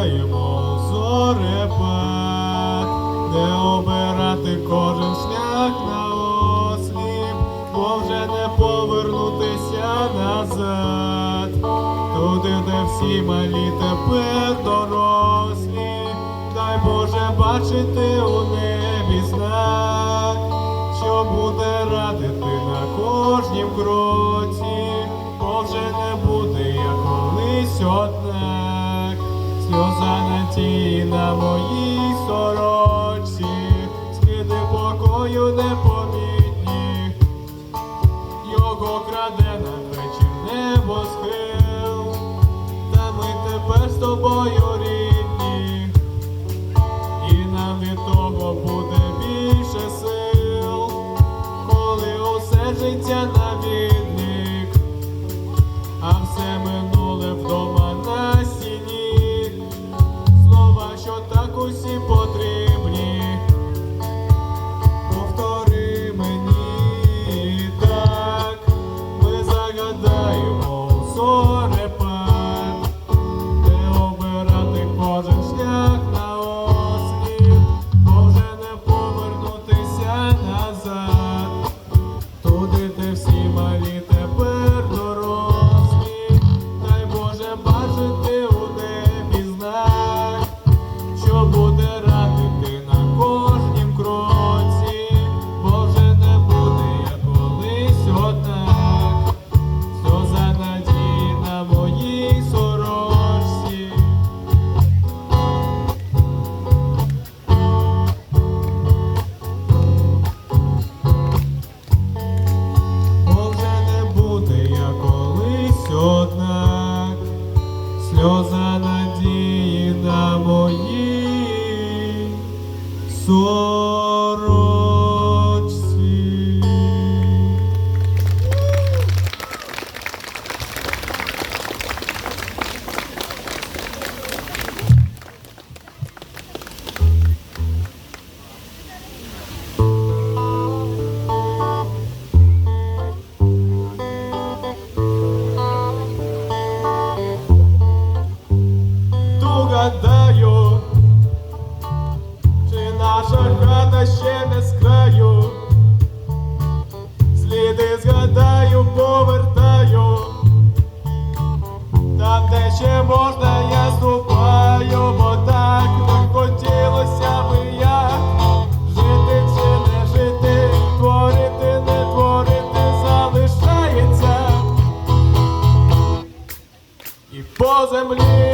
Шукаємо зорепад, не обирати кожен шлях на осліп, бо вже не повернутися назад, туди, де всі малі тепер дорослі, дай Боже бачити у них. сльоза на ті на моїй сорочці, сліди покою непомітні, його краде на. soy. свята ще не з краю, сліди згадаю, повертаю, там, де ще можна, я ступаю, бо так не хотілося би я жити чи не жити, творити, не творити, залишається. І по землі.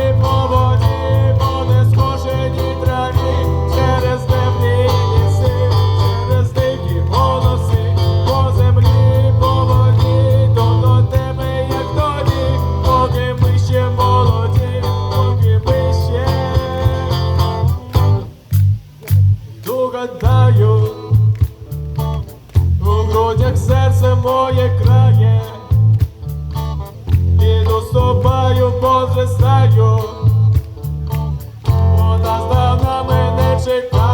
вже знаю, вона з нами не чекає.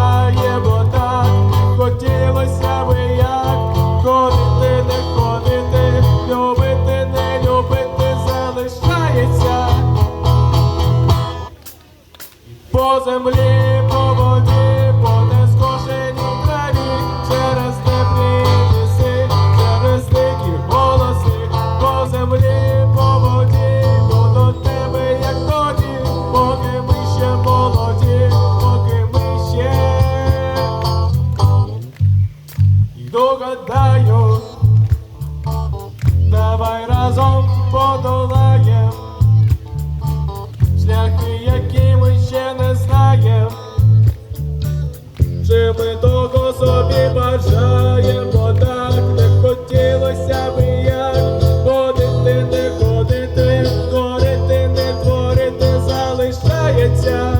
ми того собі бажаємо, так не хотілося би як ходити, не ходити, творити, не творити, залишається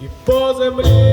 і по землі.